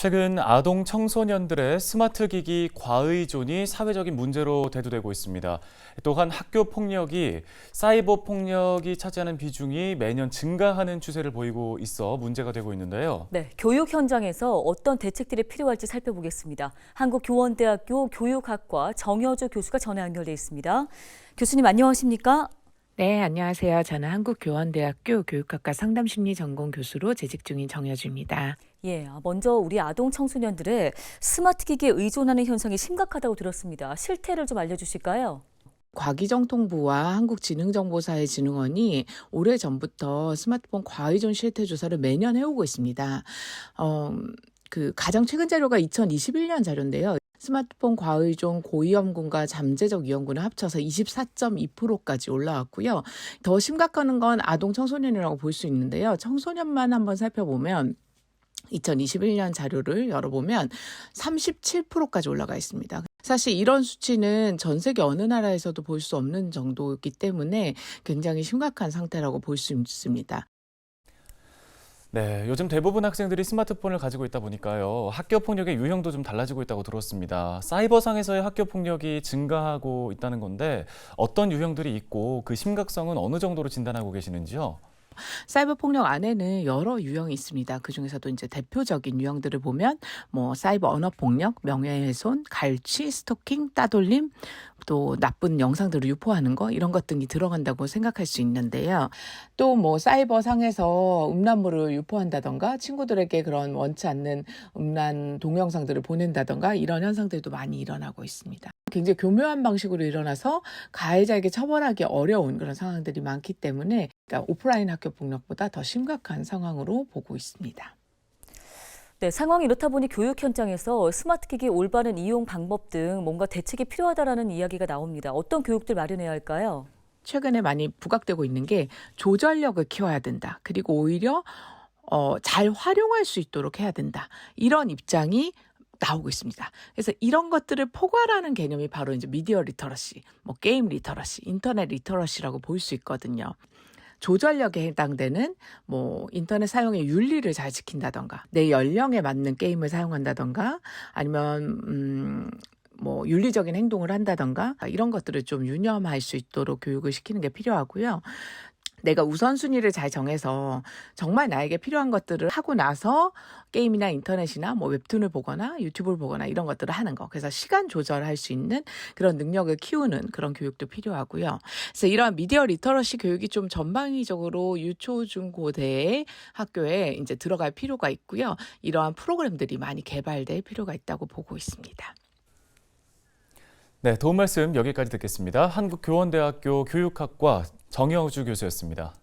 최근 아동 청소년들의 스마트 기기 과의존이 사회적인 문제로 대두되고 있습니다. 또한 학교 폭력이 사이버 폭력이 차지하는 비중이 매년 증가하는 추세를 보이고 있어 문제가 되고 있는데요. 네, 교육 현장에서 어떤 대책들이 필요할지 살펴보겠습니다. 한국교원대학교 교육학과 정여주 교수가 전화 연결돼 있습니다. 교수님 안녕하십니까? 네, 안녕하세요. 저는 한국교원대학교 교육학과 상담심리 전공 교수로 재직 중인 정여주입니다. 예, 먼저 우리 아동 청소년들의 스마트 기기에 의존하는 현상이 심각하다고 들었습니다. 실태를 좀 알려주실까요? 과기정통부와 한국지능정보사회진흥원이 오래 전부터 스마트폰 과의존 실태 조사를 매년 해오고 있습니다. 어, 그 가장 최근 자료가 2021년 자료인데요. 스마트폰 과의존 고위험군과 잠재적 위험군을 합쳐서 24.2%까지 올라왔고요. 더 심각한 건 아동 청소년이라고 볼 수 있는데요. 청소년만 한번 살펴보면 2021년 자료를 열어보면 37%까지 올라가 있습니다. 사실 이런 수치는 전 세계 어느 나라에서도 볼 수 없는 정도이기 때문에 굉장히 심각한 상태라고 볼 수 있습니다. 네, 요즘 대부분 학생들이 스마트폰을 가지고 있다 보니까요. 학교 폭력의 유형도 좀 달라지고 있다고 들었습니다. 사이버상에서의 학교 폭력이 증가하고 있다는 건데 어떤 유형들이 있고 그 심각성은 어느 정도로 진단하고 계시는지요? 사이버 폭력 안에는 여러 유형이 있습니다. 그 중에서도 이제 대표적인 유형들을 보면 뭐 사이버 언어 폭력, 명예훼손, 갈취, 스토킹, 따돌림, 또 나쁜 영상들을 유포하는 거 이런 것 등이 들어간다고 생각할 수 있는데요. 또 뭐 사이버 상에서 음란물을 유포한다던가 친구들에게 그런 원치 않는 음란 동영상들을 보낸다던가 이런 현상들도 많이 일어나고 있습니다. 굉장히 교묘한 방식으로 일어나서 가해자에게 처벌하기 어려운 그런 상황들이 많기 때문에 그러니까 오프라인 학교 폭력보다 더 심각한 상황으로 보고 있습니다. 네, 상황이 이렇다 보니 교육 현장에서 스마트 기기 올바른 이용 방법 등 뭔가 대책이 필요하다라는 이야기가 나옵니다. 어떤 교육들 마련해야 할까요? 최근에 많이 부각되고 있는 게 조절력을 키워야 된다. 그리고 오히려 어, 잘 활용할 수 있도록 해야 된다. 이런 입장이 나오고 있습니다. 그래서 이런 것들을 포괄하는 개념이 바로 이제 미디어 리터러시, 뭐 게임 리터러시, 인터넷 리터러시라고 볼 수 있거든요. 조절력에 해당되는 뭐 인터넷 사용의 윤리를 잘 지킨다던가 내 연령에 맞는 게임을 사용한다던가 아니면 음. 뭐 윤리적인 행동을 한다던가 이런 것들을 좀 유념할 수 있도록 교육을 시키는 게 필요하고요. 내가 우선순위를 잘 정해서 정말 나에게 필요한 것들을 하고 나서 게임이나 인터넷이나 뭐 웹툰을 보거나 유튜브를 보거나 이런 것들을 하는 거. 그래서 시간 조절할 수 있는 그런 능력을 키우는 그런 교육도 필요하고요. 그래서 이러한 미디어 리터러시 교육이 좀 전방위적으로 유초, 중, 고 대 학교에 이제 들어갈 필요가 있고요. 이러한 프로그램들이 많이 개발될 필요가 있다고 보고 있습니다. 네, 도움 말씀 여기까지 듣겠습니다. 한국교원대학교 교육학과 정여주 교수였습니다.